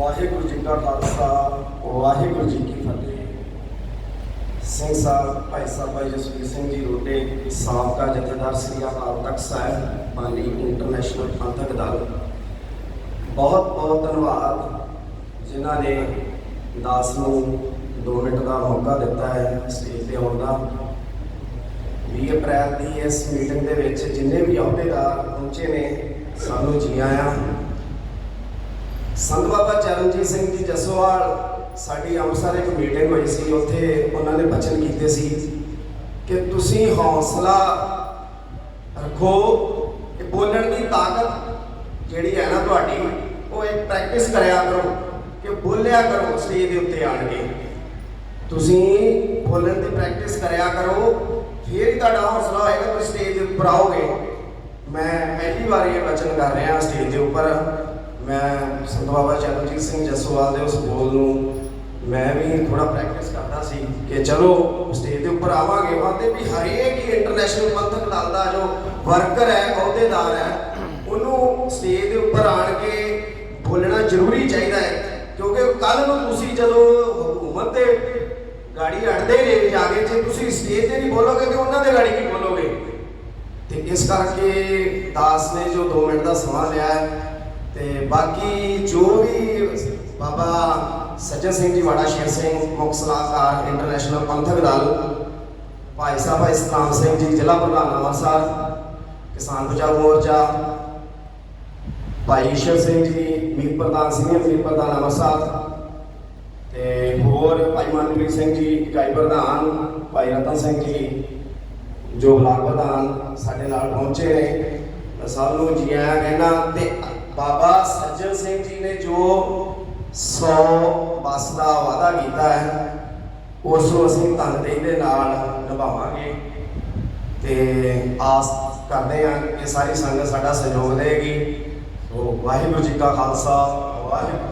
ਵਾਹਿਗੁਰੂ ਜੀ ਕਾ ਖਾਲਸਾ, ਵਾਹਿਗੁਰੂ ਜੀ ਕੀ ਫਤਿਹ। ਸਿੰਘ ਸਾਹਿਬ, ਭਾਈ ਸਾਹਿਬ, ਭਾਈ ਜਸਵੀਰ ਸਿੰਘ ਜੀ ਰੋਡੇ ਸਾਬਕਾ ਜਥੇਦਾਰ ਸ੍ਰੀ ਅਕਾਲ ਤਖਤ ਸਾਹਿਬ ਬਾਨੀ ਇੰਟਰਨੈਸ਼ਨਲ ਪੰਥਕ ਦਲ। ਬਹੁਤ ਬਹੁਤ ਧੰਨਵਾਦ ਜਿਨ੍ਹਾਂ ਨੇ ਦਾਸ ਨੂੰ 2 ਮਿੰਟ ਦਾ ਮੌਕਾ ਦਿੱਤਾ ਹੈ ਸਟੇਜ ਤੇ ਆਉਣ ਦਾ। 20 ਅਪ੍ਰੈਲ ਦੀ ਇਸ ਮੀਟਿੰਗ ਦੇ ਵਿੱਚ ਜਿੰਨੇ ਵੀ ਅਹੁਦੇਦਾਰ ਪਹੁੰਚੇ ਨੇ, ਸਾਨੂੰ ਜੀ ਆਇਆਂ ਸੰਤ ਬਾਬਾ ਚਰਨਜੀਤ ਸਿੰਘ ਜੀ ਜਸੋਵਾਲ ਸਾਡੀ ਅੰਮ੍ਰਿਤਸਰ ਇੱਕ ਮੀਟਿੰਗ ਹੋਈ ਸੀ, ਉੱਥੇ ਉਹਨਾਂ ਨੇ ਬਚਨ ਕੀਤੇ ਸੀ ਕਿ ਤੁਸੀਂ ਹੌਸਲਾ ਰੱਖੋ ਕਿ ਬੋਲਣ ਦੀ ਤਾਕਤ ਜਿਹੜੀ ਹੈ ਨਾ ਤੁਹਾਡੀ, ਉਹ ਇੱਕ ਪ੍ਰੈਕਟਿਸ ਕਰਿਆ ਕਰੋ ਕਿ ਬੋਲਿਆ ਕਰੋ ਸਟੇਜ ਦੇ ਉੱਤੇ ਆਣ ਕੇ। ਤੁਸੀਂ ਬੋਲਣ ਦੀ ਪ੍ਰੈਕਟਿਸ ਕਰਿਆ ਕਰੋ, ਫਿਰ ਹੀ ਤੁਹਾਡਾ ਹੌਸਲਾ ਹੋਏਗਾ, ਤੁਸੀਂ ਸਟੇਜ ਦੇ ਉੱਪਰ ਆਓਗੇ। ਮੈਂ ਪਹਿਲੀ ਵਾਰ ਇਹ ਵਚਨ ਕਰ ਰਿਹਾ ਸਟੇਜ ਦੇ ਉੱਪਰ। ਮੈਂ ਸੰਤ ਬਾਬਾ ਚਰਨਜੀਤ ਸਿੰਘ ਜਸੋਵਾਲ ਦੇ ਉਸ ਬੋਲ ਨੂੰ ਮੈਂ ਵੀ ਥੋੜਾ ਪ੍ਰੈਕਟਿਸ ਕਰਦਾ ਸੀ ਕਿ ਚਲੋ ਸਟੇਜ ਦੇ ਉੱਪਰ ਆਵਾਂਗੇ ਵਾਂਦੇ ਵੀ ਹਰੇਕ ਹੀ ਇੰਟਰਨੈਸ਼ਨਲ ਪੰਥਕ ਦਲ ਦਾ ਜੋ ਵਰਕਰ ਹੈ, ਅਹੁਦੇਦਾਰ ਹੈ, ਉਹਨੂੰ ਸਟੇਜ ਦੇ ਉੱਪਰ ਆਣ ਕੇ ਬੋਲਣਾ ਜ਼ਰੂਰੀ ਚਾਹੀਦਾ ਹੈ। ਕਿਉਂਕਿ ਕੱਲ ਨੂੰ ਤੁਸੀਂ ਜਦੋਂ ਹਕੂਮਤ ਦੇ ਗਾੜੀ ਅੜਦੇ ਨੇ ਜਾ ਕੇ ਜੇ ਤੁਸੀਂ ਸਟੇਜ ਤੇ ਨਹੀਂ ਬੋਲੋਗੇ ਤੇ ਉਹਨਾਂ ਦੇ ਗਾੜੀ ਕੀ ਬੋਲੋਗੇ? ਤੇ ਇਸ ਕਰਕੇ ਦਾਸ ਨੇ ਜੋ 2 ਮਿੰਟ ਦਾ ਸਮਾਂ ਲਿਆ ਹੈ ਤੇ ਬਾਕੀ ਜੋ ਵੀ ਬਾਬਾ ਸੱਜਣ ਸਿੰਘ ਜੀ, ਵਾੜਾ ਸ਼ੇਰ ਸਿੰਘ, ਮੁੱਖ ਸਲਾਹਕਾਰ ਇੰਟਰਨੈਸ਼ਨਲ ਪੰਥਕ ਦਲ, ਭਾਈ ਸਾਹਿਬ ਇਸਲਾਮ ਸਿੰਘ ਜੀ, ਜ਼ਿਲ੍ਹਾ ਪ੍ਰਧਾਨ ਅੰਮ੍ਰਿਤਸਰ, ਕਿਸਾਨ ਬਚਾਓ ਮੋਰਚਾ, ਭਾਈ ਈਸ਼ਰ ਸਿੰਘ ਜੀ, ਮੀਤ ਪ੍ਰਧਾਨ ਸਿੰਘ ਮੀਤ ਪ੍ਰਧਾਨ ਅੰਮ੍ਰਿਤਸਰ ਤੇ ਹੋਰ ਭਾਈ ਮਨਪ੍ਰੀਤ ਸਿੰਘ ਜੀ ਇਕਾਈ ਪ੍ਰਧਾਨ, ਭਾਈ ਰਤਨ ਸਿੰਘ ਜੀ, ਜੋ ਬਲਾਕ ਪ੍ਰਧਾਨ ਸਾਡੇ ਨਾਲ ਪਹੁੰਚੇ ਨੇ ਸਭ ਨੂੰ ਜੀ ਆਇਆਂ ਕਹਿਣਾ ਤੇ ਬਾਬਾ ਸੱਜਣ ਸਿੰਘ ਜੀ ਨੇ ਜੋ 100 ਬਸ ਦਾ ਵਾਅਦਾ ਕੀਤਾ ਹੈ ਉਸ ਨੂੰ ਅਸੀਂ ਤਨਦੇਹੀ ਦੇ ਨਾਲ ਨਿਭਾਵਾਂਗੇ। ਤੇ ਆਸ ਕਰਦੇ ਹਾਂ ਕਿ ਸਾਰੀ ਸੰਗਤ ਸਾਡਾ ਸਹਿਯੋਗ ਦੇਗੀ ਸੋ ਵਾਹਿਗੁਰੂ ਜੀ ਕਾ ਖਾਲਸਾ, ਵਾਹਿਗੁਰੂ